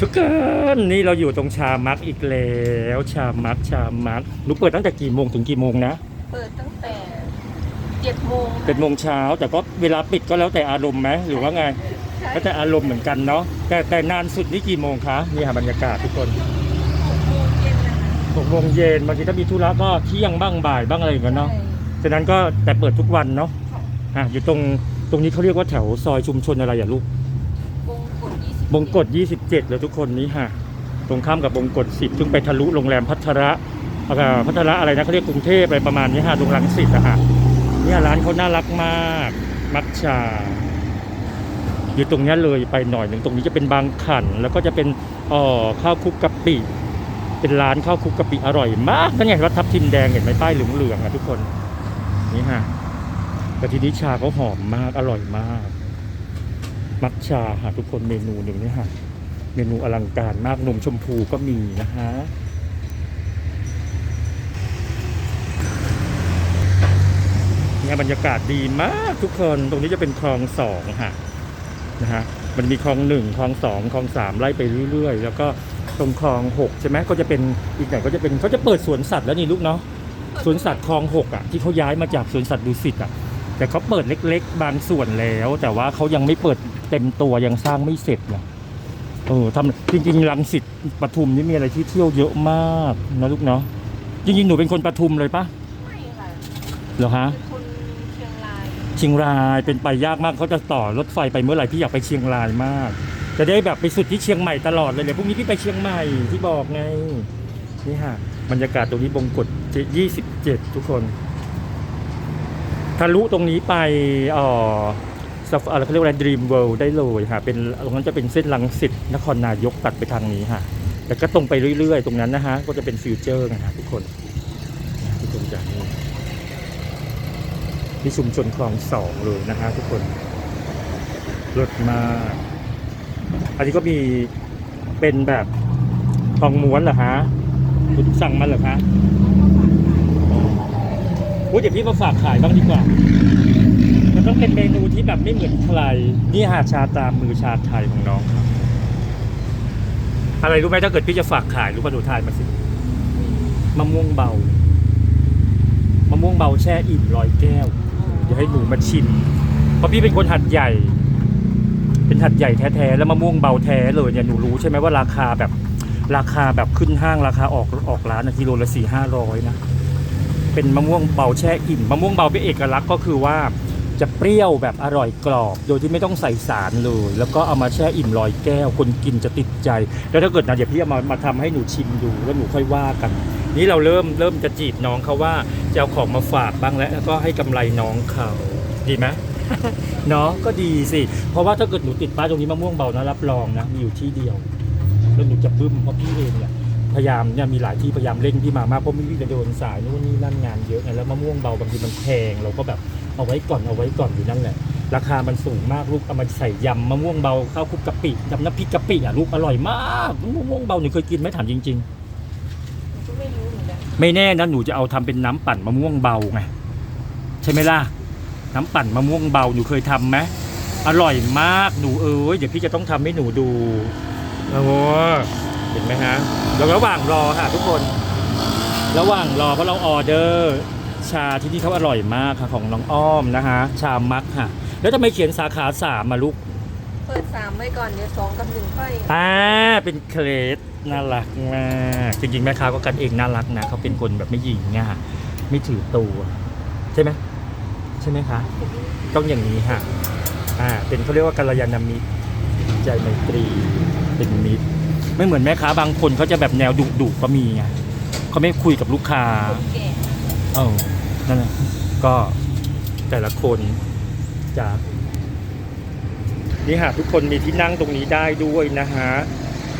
ทุกคนนี่เราอยู่ตรงชามักอีกแล้วชามักชามักหนูเปิดตั้งแต่กี่โมงถึงกี่โมงนะเปิดตั้งแต่เจ็ดโมงเป็นโมงเช้าแต่ก็เวลาปิดก็แล้วแต่อารมณ์ไหมหรือว่าไงแล้วแต่อารมณ์เหมือนกันเนาะแต่แต่นานสุดนี่กี่โมงคะนี่ค่ะบรรยากาศทุกคนหกโมงเย็นนะคะหกโมงเย็นบางทีถ้ามีธุระก็เที่ยงบ้างบ่ายบ้างอะไรอย่างเงี้ยเนาะใช่ฉะนั้นก็แต่เปิดทุกวันเนาะอะอยู่ตรงตรงนี้เขาเรียกว่าแถวซอยชุมชนอะไรอย่าลูกวงกดยี่สิ บงกฎ 27เลยทุกคนนี้ฮะตรงข้ามกับบงกฎ 10 ซึ่งไปทะลุโรงแรมพัทระเอ่อพัทระอะไรนะเขาเรียกกรุงเทพอะไรประมาณนี้ฮะตรงรังสิตอะฮะเนี่ยร้านเขาน่ารักมาก มักชา อยู่ตรงนี้เลยไปหน่อยหนึ่งตรงนี้จะเป็นบางขัน แล้วก็จะเป็นอ่อข้าวคลุกกะปิ เป็นร้านข้าวคลุกกะปิอร่อยมากนั่นไงวัดทับทิมแดงเห็นไหมป้ายเหลืองๆอะทุกคนนี่ฮะแต่ทีนี้ชาเขาหอมมากอร่อยมาก มักชาค่ะทุกคนเมนูหนึ่งนี่ยค่ะ เมนูอลังการมากนมชมพูก็มีนะฮะเนี่ยบรรยากาศดีมากทุกคนตรงนี้จะเป็นคลองสองค่ะนะฮะมันมีคลองหนึ่งคลองสองคลองสามไล่ไปเรื่อย ๆ แล้วก็ตรงคลองหกใช่ไหมก็จะเป็นอีกไหนก็จะเป็นเขาจะเปิดสวนสัตว์แล้วนี่ลูกเนาะสวนสัตว์คลองหกอะที่เขาย้ายมาจากสวนสัตว์ดุสิตอะ แต่เขาเปิดเล็ก ๆ บางส่วนแล้ว แต่ว่าเขายังไม่เปิดเต็มตัวยังสร้างไม่เสร็จนะเออทำจริงๆรังสิตปทุมนี่มีอะไรที่เที่ยวเยอะมากนะลูกเนาะจริงๆหนูเป็นคนปทุมเลยปะไม่ค่ะเหรอฮะเป็นคนเชียงรายเชียงรายเป็นไปยากมากเขาจะต่อรถไฟไปเมื่อไหร่พี่อยากไปเชียงรายมาก จะได้แบบไปสุดที่เชียงใหม่ตลอดเลยเดี๋ยวพรุ่งนี้พี่ไปเชียงใหม่ที่บอกไงนี่ฮะบรรยากาศตรงนี้บงกฎ27 ทุกคน ทะลุตรงนี้ไปเอ่อสัฟอะไรเขาเรียกว่าดรีมเวิลด์ได้เลยค่ะเป็นตรงนั้นจะเป็นเส้นลังสิตนครนายกตัดไปทางนี้ค่ะแต่ก็ตรงไปเรื่อยๆ ตรงนั้นนะฮะก็จะเป็นฟิวเจอร์นะฮะทุกคนทุกคนจากนี้ที่ชุมชนคลองสองเลยนะฮะทุกคนรถมา อันนี้ก็มีเป็นแบบทองม้วนเหรอฮะคุณสั่งมาเหรอคะ โอ้ยเดี๋ยวพี่มาฝากขายบ้างดีกว่า มันต้องเป็นเมนูที่แบบไม่เหมือนใคร นี่หาชาตามมือชาไทยของน้องครับ อะไรรู้ไหมถ้าเกิดพี่จะฝากขายรู้ป่ะหนูทายมาสิมะม่วงเบามะม่วงเบาแช่อิ่มร้อยแก้วเดี๋ยวให้หนูมาชิม เพราะพี่เป็นคนหัดใหญ่ เป็นหัดใหญ่แท้ๆแล้วมะม่วงเบาแท้เลยเนี่ยหนูรู้ใช่ไหมว่าราคาแบบราคาแบบขึ้นห้างราคาออกออกร้านนะกิโลละสี่ห้าร้อยนะ เป็นมะม่วงเบาแช่อิ่มมะม่วงเบาเป็นเอกลักษณ์ก็คือว่าจะเปรี้ยวแบบอร่อยกรอบ โดยที่ไม่ต้องใส่สารเลย แล้วก็เอามาแช่อิ่มลอยแก้ว คนกินจะติดใจ แล้วถ้าเกิดนะเดี๋ยวพี่เอามามาทำให้หนูชิมดูแล้วหนูค่อยว่ากัน นี่เราเริ่มเริ่มจะจีบน้องเขาว่าจะเอาของมาฝากบ้างแล้วแล้วก็ให้กำไรน้องเขาดีไหม เนาะก็ดีสิ เพราะว่าถ้าเกิดหนูติดป้ายตรงนี้มะม่วงเบานะรับรองนะมีอยู่ที่เดียว แล้วหนูจะบึ้มเพราะพี่เองเนี่ย พยายามเนี่ยมีหลายที่พยายามเร่งพี่มามากเพราะพี่จะโดนสายนู่นนี่นั่นงานเยอะไงแล้วมะม่วงเบาบางทีมันแพงเราก็แบบเอาไว้ก่อนเอาไว้ก่อนอยู่นั่นแหละ ราคามันสูงมากลูกเอามาใส่ยำมะม่วงเบาข้าวคลุกกะปิยำน้ำพริกกะปิอะลูกอร่อยมากมะม่วงเบาหนูเคยกินไหมถามจริงๆก็ไม่รู้เหมือนกันไม่แน่นะหนูจะเอาทำเป็นน้ำปั่นมะม่วงเบาไงใช่ไหมล่ะน้ำปั่นมะม่วงเบาหนูเคยทำไหมอร่อยมากหนูเอ้ยเดี๋ยวพี่จะต้องทำให้หนูดูโอ้ เห็นไหมฮะแล้วระหว่างรอค่ะทุกคน ระหว่างรอเพราะเราออเดอร์ ชาที่นี่เขาอร่อยมากค่ะของน้องอ้อมนะคะ ชามักค่ะ แล้วทำไมเขียนสาขาสามมาลูกเปิดสามไว้ก่อนเดี๋ยวสองกับหนึ่งค่อยอ่าเป็นเครดน่ารักมากจริงๆแม่ค้าก็กันเองน่ารักนะเขาเป็นคนแบบไม่หยิ่งง่ะไม่ถือตัวใช่ไหมใช่ไหมคะต้องอย่างนี้ฮะอ่าเป็นเขาเรียกว่ากัลยาณมิตรใจไมตรีเป็นมิตร ไม่เหมือนแม่ค้าบางคนเขาจะแบบแนวดุดุๆก็มีไงเขาไม่คุยกับลูกค้าคนแก่เออนั่นแหละก็แต่ละคนจะนี่ฮะทุกคนมีที่นั่งตรงนี้ได้ด้วยนะฮะ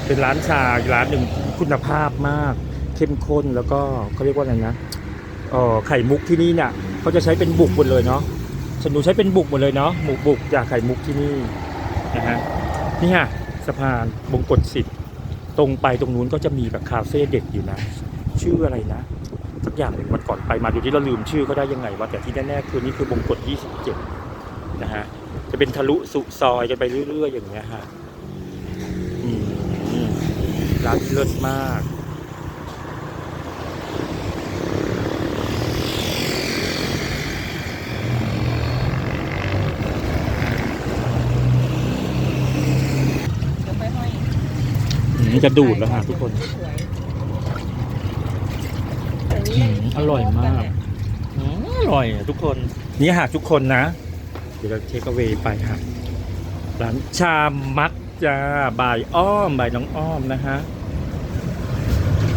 เป็นร้านชาอีกร้านหนึ่งคุณภาพมาก เข้มข้นแล้วก็เขาเรียกว่าไงนะเออไข่มุกที่นี่เนี่ยเขาจะใช้เป็นบุกหมดเลยเนาะฉันหนูใช้เป็นบุกหมดเลยเนาะหมูบุกจากไข่มุกที่นี่นะฮะนี่ฮะสะพานบงกฎสิบ ตรงไปตรงนู้นก็จะมีแบบคาเฟ่เด็กอยู่นะ ชื่ออะไรนะสักอย่างหนึ่งวันก่อนไปมาดูที่เราลืมชื่อเขาได้ยังไงวะแต่ที่แน่ๆคือนี่คือบงกฎ27 นะฮะ จะเป็นทะลุสุซอยกันไปเรื่อยๆ อย่างเงี้ยฮะร้านที่เลิศมาก เดี๋ยวไปห้อย อืมจะดูดแล้วฮะทุกคนสวยแต่นี่อืมอร่อยมากอืมอร่อยอะทุกคน นี่หากทุกคนนะ เดี๋ยวเราเทคเอา a y ไปค่ะร้านชามมักจ้าบายอ้อมบายน้องอ้อมนะฮะ